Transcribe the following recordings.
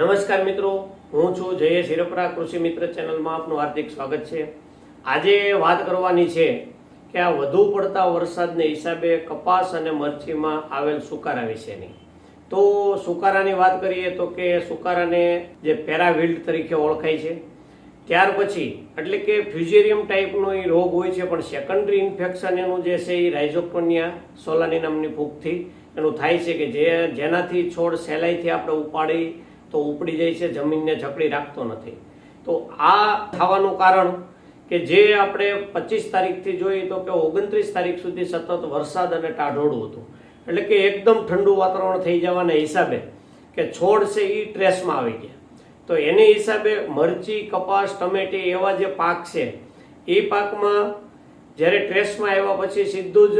નમસ્કાર મિત્રો, હું છું જયેશ હિરપરા કૃષિ મિત્ર ચેનલમાં આપનું હાર્દિક સ્વાગત છે. આજે વાત કરવાની છે કે આ વધુ પડતા વરસાદને હિસાબે કપાસ અને મરચીમાં આવેલ સુકારા વિશેની. તો સુકારાની વાત કરીએ તો કે સુકારાને જે પેરાવિલ્ડ તરીકે ઓળખાય છે. ત્યાર પછી, એટલે કે ફ્યુઝેરિયમ ટાઈપનો એ રોગ હોય છે, પણ સેકન્ડરી ઇન્ફેક્શન એનું જે છે એ રાઇઝોકોનિયા સોલાની નામની ફૂગથી એનું થાય છે કે જે જેનાથી છોડ સહેલાઈથી આપણે ઉપાડી તો ઉપડી જાય છે, જમીનને જકડી રાખતો નથી. તો આ થવાનું કારણ કે જે આપણે પચીસ તારીખથી જોઈએ તો કે ઓગણત્રીસ તારીખ સુધી સતત વરસાદ અને ટાઢોળું હતું. એટલે કે એકદમ ઠંડુ વાતાવરણ થઈ જવાના હિસાબે કે છોડ છે એ ટ્રેસમાં આવી ગયા. તો એને હિસાબે મરચી, કપાસ, ટમેટી એવા જે પાક છે, એ પાકમાં જ્યારે ટ્રેસમાં આવ્યા પછી સીધું જ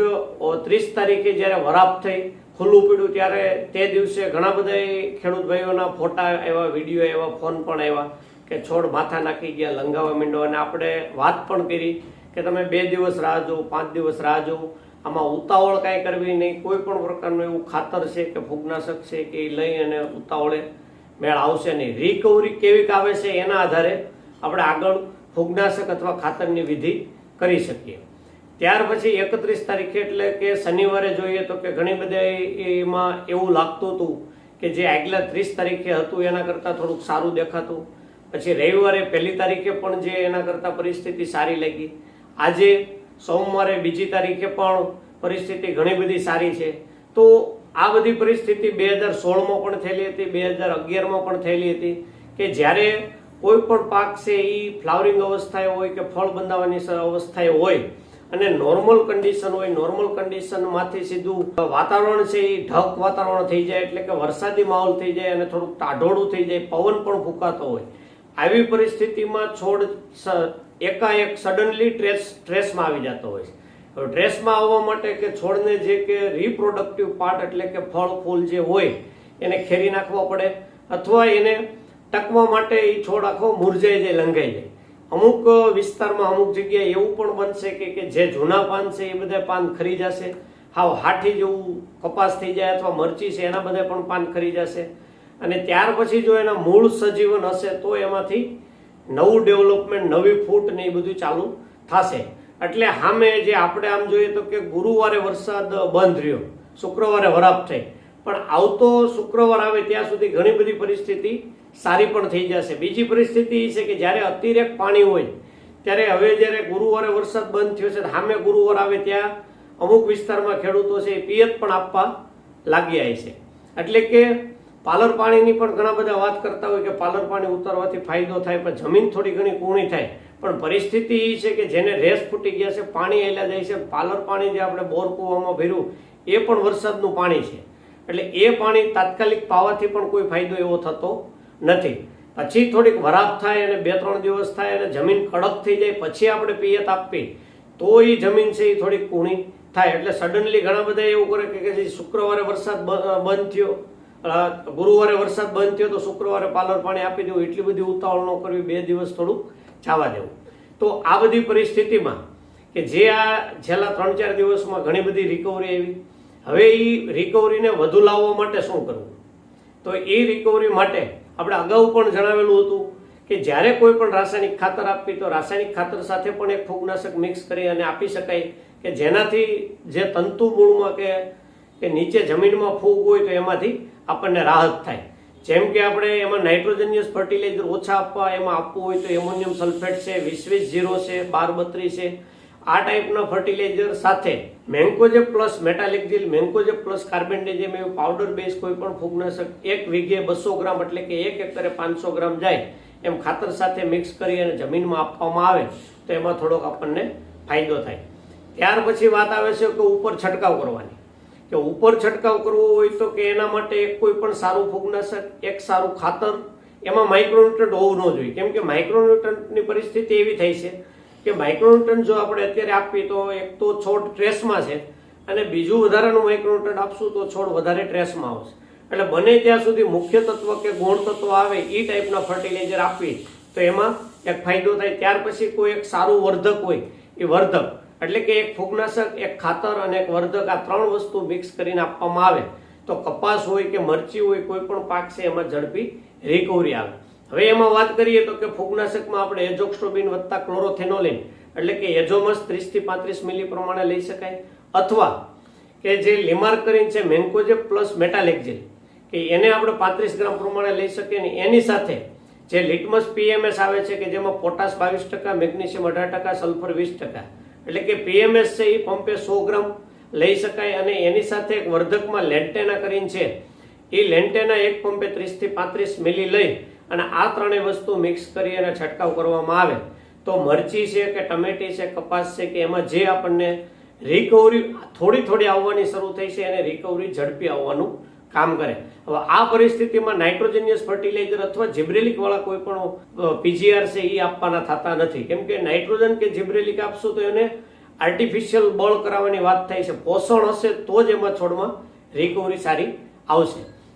ત્રીસ તારીખે જ્યારે વરાપ થઈ ખુલ્લું પડ્યું ત્યારે તે દિવસે ઘણા બધા ખેડૂત ભાઈઓના ફોટા એવા, વીડિયો એવા, ફોન પણ આવ્યા કે છોડ માથા નાખી ગયા, લંગાવા માંડ્યો અને આપણે વાત પણ કરી કે તમે બે દિવસ રાહ જુઓ, પાંચ દિવસ રાહ જુઓ. આમાં ઉતાવળ કાંઈ કરવી નહીં. કોઈ પણ પ્રકારનું એવું ખાતર છે કે ફૂગનાશક છે કે એ લઈ અને ઉતાવળે મેળ આવશે નહીં. રિકવરી કેવી આવે છે એના આધારે આપણે આગળ ફૂગનાશક અથવા ખાતરની વિધિ કરી શકીએ. ત્યાર પછી એકત્રીસ તારીખે એટલે કે શનિવારે જોઈએ તો કે ઘણી બધા એમાં એવું લાગતું હતું કે જે આગલા ત્રીસ તારીખે હતું એના કરતાં થોડુંક સારું દેખાતું. પછી રવિવારે પહેલી તારીખે પણ જે એના કરતાં પરિસ્થિતિ સારી લાગી. આજે સોમવારે બીજી તારીખે પણ પરિસ્થિતિ ઘણી બધી સારી છે. તો આ બધી પરિસ્થિતિ બે હજાર સોળમાં પણ થયેલી હતી, બે હજાર અગિયારમાં પણ થયેલી હતી કે જ્યારે કોઈ પણ પાક છે એ ફ્લાવરિંગ અવસ્થાએ હોય કે ફળ બંધાવવાની અવસ્થાએ હોય અને નોર્મલ કન્ડિશન હોય નોર્મલ કન્ડિશનમાંથી સીધું વાતાવરણ છે એ ઢક વાતાવરણ થઈ જાય, એટલે કે વરસાદી માહોલ થઈ જાય અને થોડુંક ટાઢોળું થઈ જાય, પવન પણ ફૂંકાતો હોય. આવી પરિસ્થિતિમાં છોડ એકાએક સડનલી ટ્રેસ સ્ટ્રેસમાં આવી જતો હોય છે. ટ્રેસમાં આવવા માટે કે છોડને જે કે રિપ્રોડક્ટિવ પાર્ટ એટલે કે ફળ, ફૂલ જે હોય, એને ખેરી નાખવા પડે, અથવા એને ટકવા માટે એ છોડ આખો મુરઝાઈ જાય, લંઘાઈ જાય. અમુક વિસ્તારમાં અમુક જગ્યાએ એવું પણ બનશે કે કે જે જૂના પાન છે એ બધા પાન ખરી જશે. હાવ હાઠી જેવું કપાસ થઈ જાય અથવા મરચી છે, એના બધા પણ પાન ખરી જશે. અને ત્યાર પછી જો એના મૂળ સજીવન હશે તો એમાંથી નવું ડેવલપમેન્ટ, નવી ફૂટ ને એ બધું ચાલુ થશે. એટલે સામે જે આપણે આમ જોઈએ તો કે ગુરુવારે વરસાદ બંધ રહ્યો, શુક્રવારે વરાપ થઈ. પણ આવતો શુક્રવાર આવે ત્યાં સુધી ઘણી બધી પરિસ્થિતિ સારી પણ થઈ જશે. બીજી પરિસ્થિતિ એ છે કે જ્યારે અતિરેક પાણી હોય, ત્યારે હવે જ્યારે ગુરુવારે વરસાદ બંધ થયો છે, સામે ગુરુવાર આવે ત્યાં અમુક વિસ્તારમાં ખેડૂતો છે એ પિયત પણ આપવા લાગ્યા છે. એટલે કે પાલર પાણીની પણ ઘણા બધા વાત કરતા હોય કે પાલર પાણી ઉતારવાથી ફાયદો થાય, પણ જમીન થોડી ઘણી કૂણી થાય. પણ પરિસ્થિતિ એ છે કે જેને રેસ ફૂટી ગયા છે, પાણી એલા જાય છે, પાલર પાણી જે આપણે બોર કૂવામાં ભર્યું, એ પણ વરસાદનું પાણી છે. એટલે એ પાણી તાત્કાલિક પાવાથી પણ કોઈ ફાયદો એવો થતો નથી. પછી થોડીક વરાપ થાય અને બે, ત્રણ દિવસ થાય અને જમીન કડક થઈ જાય, પછી આપણે પિયત આપવી. તો એ જમીન છે એ થોડીક કૂણી થાય. એટલે સડનલી ઘણા બધા એવું કરે કે જે શુક્રવારે વરસાદ બંધ થયો. ગુરુવારે વરસાદ બંધ થયો તો શુક્રવારે પાલર પાણી આપી દેવું. એટલી બધી ઉતાવળ ન કરવી. બે દિવસ થોડુંક જવા દેવું. તો આ બધી પરિસ્થિતિમાં કે જે આ છેલ્લા ત્રણ, ચાર દિવસમાં ઘણી બધી રિકવરી આવી. હવે એ રિકવરીને વધુ લાવવા માટે શું કરવું? તો એ રિકવરી માટે આપણે અગાઉ પણ જણાવેલું હતું કે જ્યારે કોઈ પણ રાસાયણિક ખાતર આપવી તો રાસાયણિક ખાતર સાથે પણ એક ફૂગનાશક મિક્સ કરી અને આપી શકાય કે જેનાથી જે તંતુ મૂળમાં કે કે નીચે જમીનમાં ફૂગ હોય તો એમાંથી આપણને રાહત થાય. જેમ કે આપણે એમાં નાઇટ્રોજનિયસ ફર્ટિલાઇઝર ઓછા આપવા એમાં આપવું હોય તો એમોનિયમ સલ્ફેટ છે, વીસ વીસ જીરો છે, બાર બત્રીસ છે. આ ટાઈપના ફર્ટિલાઇઝર સાથે mancozeb plus metalaxyl mancozeb plus carbendazim એવું પાવડર બેઝ કોઈ પણ ફૂગનાશક એક વીઘે બસો ગ્રામ એટલે કે એક એકરે પાંચસો ગ્રામ જાય, એમ ખાતર સાથે મિક્સ કરી અને જમીનમાં આપવામાં આવે, તો એમાં થોડોક આપણને ફાયદો થાય. ત્યાર પછી વાત આવે છે કે ઉપર છંટકાવ કરવાની. કે ઉપર છંટકાવ કરવો હોય તો કે એના માટે એક કોઈ પણ સારું ફૂગનાશક, એક સારું ખાતર, એમાં માઇક્રોન્યુટ્રન્ટ હોવું ન જોઈએ. કેમ કે માઇક્રોન્યુટ્રન્ટની પરિસ્થિતિ એવી થઈ છે કે માઇક્રોન્યુટ્રન્ટ જો આપણે અત્યારે આપીએ તો એક તો છોડ ટ્રેસમાં છે અને બીજું વધારાનું માઇક્રોન્યુટ્રન્ટ આપશું તો છોડ વધારે ટ્રેસમાં આવશે. એટલે બને ત્યાં સુધી મુખ્ય તત્વ કે ગુણ તત્વ આવે એ ટાઈપના ફર્ટિલાઇઝર આપવી તો એમાં એક ફાયદો થાય. ત્યાર પછી કોઈ એક સારું વર્ધક હોય એ વર્ધક, એટલે કે એક ફૂગનાશક, એક ખાતર અને એક વર્ધક આ ત્રણ વસ્તુ મિક્સ કરીને આપવામાં આવે. તો કપાસ હોય કે મરચી હોય કોઈ પણ પાક છે એમાં ઝડપી રિકવરી આવે. હવે એમાં વાત કરીએ તો કે ફૂગનાશકમાં આપણે એજોક્સ્ટ્રોબિન વત્તા ક્લોરોથેનોલિન, એટલે કે એજોમસ ત્રીસથી પાંત્રીસ મિલી પ્રમાણે લઈ શકાય. અથવા કે જે લિમાર્કરીન છે, મેન્કોજેબ પ્લસ મેટાલેક્ઝિલ કે એને આપણે પાંત્રીસ ગ્રામ પ્રમાણે લઈ શકીએ ને એની સાથે જે લિટમસ પીએમએસ આવે છે, કે જેમાં પોટાશ બાવીસ ટકા, મેગ્નેશિયમ અઢાર ટકા, સલ્ફર વીસ ટકા. એટલે કે પીએમએસ છે, એ પંપે સો ગ્રામ લઈ શકાય અને એની સાથે એક વર્ધકમાં લેન્ટેના કરીને છે. એ લેન્ટેના એક પંપે ત્રીસથી પાંત્રીસ મિલી લઈ અને આ ત્રણેય વસ્તુ મિક્સ કરી અને છંટકાવ કરવામાં આવે, તો મરચી છે કે ટમેટી છે, કપાસ છે કે એમાં જે આપણને રિકવરી થોડી થોડી આવવાની શરૂ થઈ છે અને રિકવરી ઝડપી આવવાનું કામ કરે. હવે આ પરિસ્થિતિમાં નાઇટ્રોજનિયસ ફર્ટિલાઇઝર અથવા જિબ્રેલિકવાળા કોઈ પણ પીજીઆર છે એ આપવાના થતા નથી. કેમ કે નાઇટ્રોજન કે જિબ્રેલિક આપશું તો એને આર્ટિફિશિયલ બળ કરાવવાની વાત થાય છે. પોષણ હશે તો જ એમાં છોડમાં રિકવરી સારી આવશે.